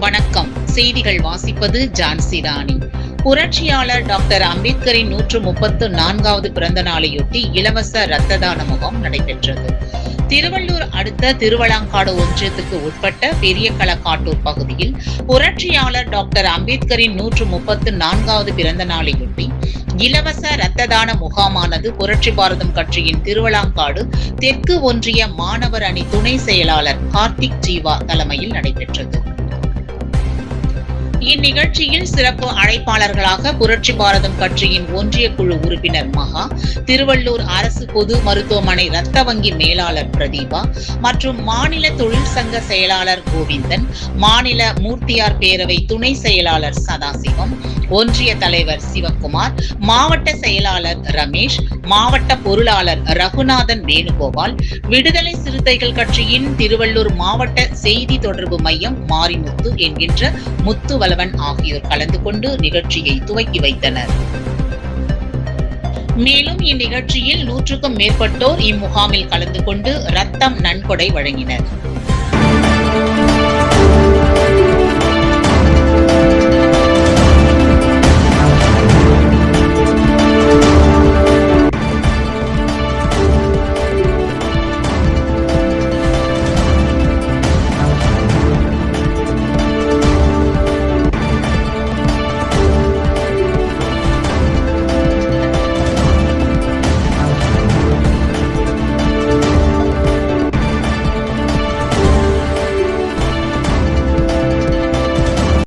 வணக்கம். செய்திகள் வாசிப்பது ஜான்சி ராணி. புரட்சியாளர் டாக்டர் அம்பேத்கரின் நூற்று முப்பத்து நான்காவது பிறந்த நாளையொட்டி இலவச இரத்த தான முகாம் நடைபெற்றது. திருவள்ளூர் அடுத்த திருவளாங்காடு ஒன்றியத்துக்கு உட்பட்ட பெரிய களக்காட்டூர் பகுதியில் புரட்சியாளர் டாக்டர் அம்பேத்கரின் நூற்று முப்பத்து நான்காவது பிறந்த நாளையொட்டி இலவச இரத்த தான முகாமானது புரட்சி பாரதம் கட்சியின் திருவளாங்காடு தெற்கு ஒன்றிய மாணவர் அணி துணை செயலாளர் கார்த்திக் ஜீவா தலைமையில் நடைபெற்றது. இந்நிகழ்ச்சியில் சிறப்பு அழைப்பாளர்களாக புரட்சி பாரதம் கட்சியின் ஒன்றிய குழு உறுப்பினர் மகா திருவள்ளூர் அரசு பொது மருத்துவமனை இரத்த வங்கி மேலாளர் பிரதீபா மற்றும் மாநில தொழில் சங்க செயலாளர் கோவிந்தன் மாநில மூர்த்தியார் பேரவை துணை செயலாளர் சதாசிவம் ஒன்றிய தலைவர் சிவக்குமார் மாவட்ட செயலாளர் ரமேஷ் மாவட்ட பொருளாளர் ரகுநாதன் வேணுகோபால் விடுதலை சிறுத்தைகள் கட்சியின் திருவள்ளூர் மாவட்ட செய்தி தொடர்பு மையம் மாரிமுத்து என்கின்ற முத்துவலவன் ஆகியோர் கலந்து கொண்டு நிகழ்ச்சியை துவக்கி வைத்தனர். மேலும் இந்நிகழ்ச்சியில் நூற்றுக்கும் மேற்பட்டோர் இம்முகாமில் கலந்து கொண்டு ரத்தம் நன்கொடை வழங்கினர்.